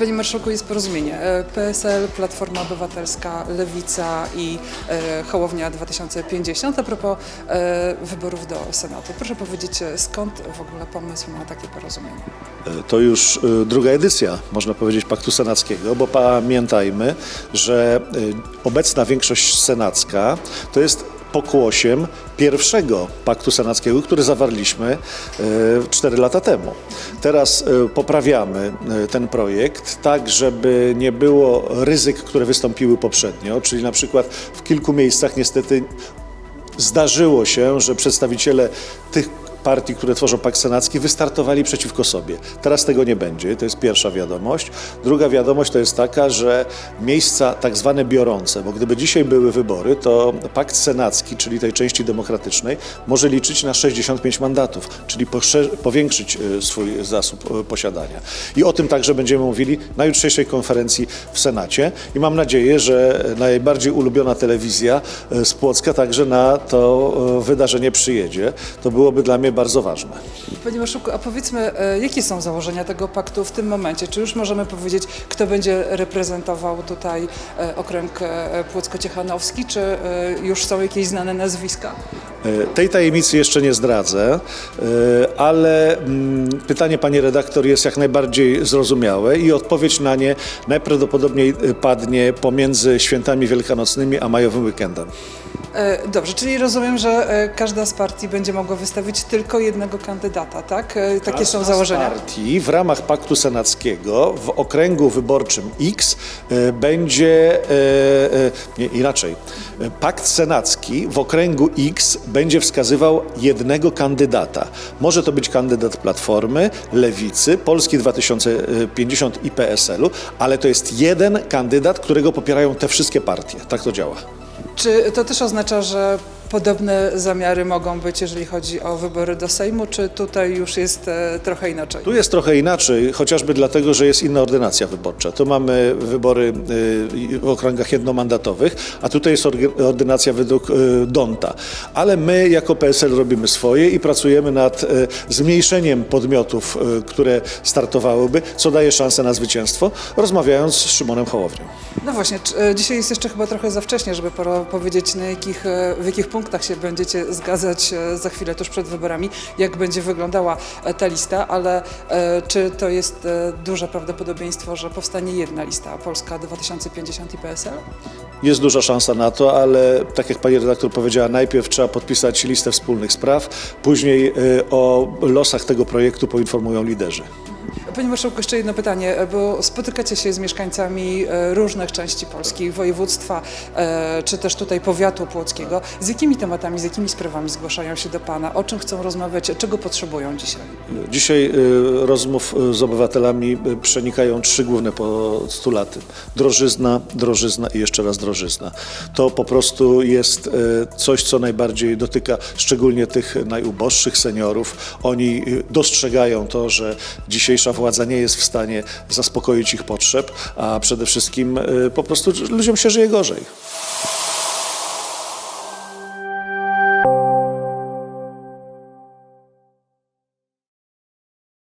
Panie Marszałku, jest porozumienie. E, PSL, Platforma Obywatelska, Lewica i e, Hołownia 2050 a propos e, wyborów do Senatu. Proszę powiedzieć, skąd w ogóle pomysł na takie porozumienie? To już druga edycja, można powiedzieć, Paktu Senackiego, bo pamiętajmy, że obecna większość senacka to jest pokłosiem pierwszego Paktu Senackiego, który zawarliśmy 4 lata temu. Teraz y, poprawiamy y, ten projekt tak, żeby nie było ryzyk, które wystąpiły poprzednio, czyli na przykład w kilku miejscach niestety zdarzyło się, że przedstawiciele tych partii, które tworzą Pakt Senacki, wystartowali przeciwko sobie. Teraz tego nie będzie, to jest pierwsza wiadomość. Druga wiadomość to jest taka, że miejsca tak zwane biorące, bo gdyby dzisiaj były wybory, to Pakt Senacki, czyli tej części demokratycznej, może liczyć na 65 mandatów, czyli powiększyć e, swój zasób e, posiadania. I o tym także będziemy mówili na jutrzejszej konferencji w Senacie i mam nadzieję, że najbardziej ulubiona telewizja e, z Płocka także na to wydarzenie przyjedzie. To byłoby dla mnie bardzo ważne. Panie Marszałku, a powiedzmy, e, jakie są założenia tego paktu w tym momencie? Czy już możemy powiedzieć, kto będzie reprezentował tutaj e, okręg e, Płocko-Ciechanowski, czy już są jakieś znane nazwiska? Tej tajemnicy jeszcze nie zdradzę, ale mm, pytanie pani redaktor jest jak najbardziej zrozumiałe i odpowiedź na nie najprawdopodobniej padnie pomiędzy świętami wielkanocnymi a majowym weekendem. E, Dobrze, czyli rozumiem, że e, każda z partii będzie mogła wystawić tylko jednego kandydata, tak? E, Takie są założenia. Partii w ramach Paktu Senackiego w okręgu wyborczym X będzie nie, inaczej. Pakt Senacki w okręgu X będzie wskazywał jednego kandydata. Może to być kandydat Platformy, Lewicy, Polski 2050 i PSL-u, ale to jest jeden kandydat, którego popierają te wszystkie partie. Tak to działa. Czy to też oznacza, że podobne zamiary mogą być, jeżeli chodzi o wybory do Sejmu, czy tutaj już jest e, trochę inaczej? Tu jest trochę inaczej, chociażby dlatego, że jest inna ordynacja wyborcza. Tu mamy wybory y, w okręgach jednomandatowych, a tutaj jest org- ordynacja według y, Donta. Ale my jako PSL robimy swoje i pracujemy nad y, zmniejszeniem podmiotów, y, które startowałyby, co daje szansę na zwycięstwo, rozmawiając z Szymonem Hołownią. No właśnie, czy- e, dzisiaj jest jeszcze chyba trochę za wcześnie, żeby powiedzieć, na jakich, e, w jakich punktach się będziecie zgadzać e, za chwilę, tuż przed wyborami, jak będzie wyglądała e, ta lista, ale e, czy to jest duże prawdopodobieństwo, że powstanie jedna lista, Polska 2050 i PSL? Jest duża szansa na to, ale tak jak pani redaktor powiedziała, najpierw trzeba podpisać listę wspólnych spraw, później o losach tego projektu poinformują liderzy. Panie Marszałku, jeszcze jedno pytanie, bo spotykacie się z mieszkańcami e, różnych części Polski, województwa, e, czy też tutaj powiatu płockiego. Z jakimi tematami, z jakimi sprawami zgłaszają się do Pana? O czym chcą rozmawiać? Czego potrzebują dzisiaj? Dzisiaj y, rozmów z obywatelami przenikają trzy główne postulaty. Drożyzna, drożyzna i jeszcze raz drożyzna. To po prostu jest coś, co najbardziej dotyka szczególnie tych najuboższych seniorów. Oni dostrzegają to, że dzisiejsza władza nie jest w stanie zaspokoić ich potrzeb, a przede wszystkim y, po prostu ludziom się żyje gorzej.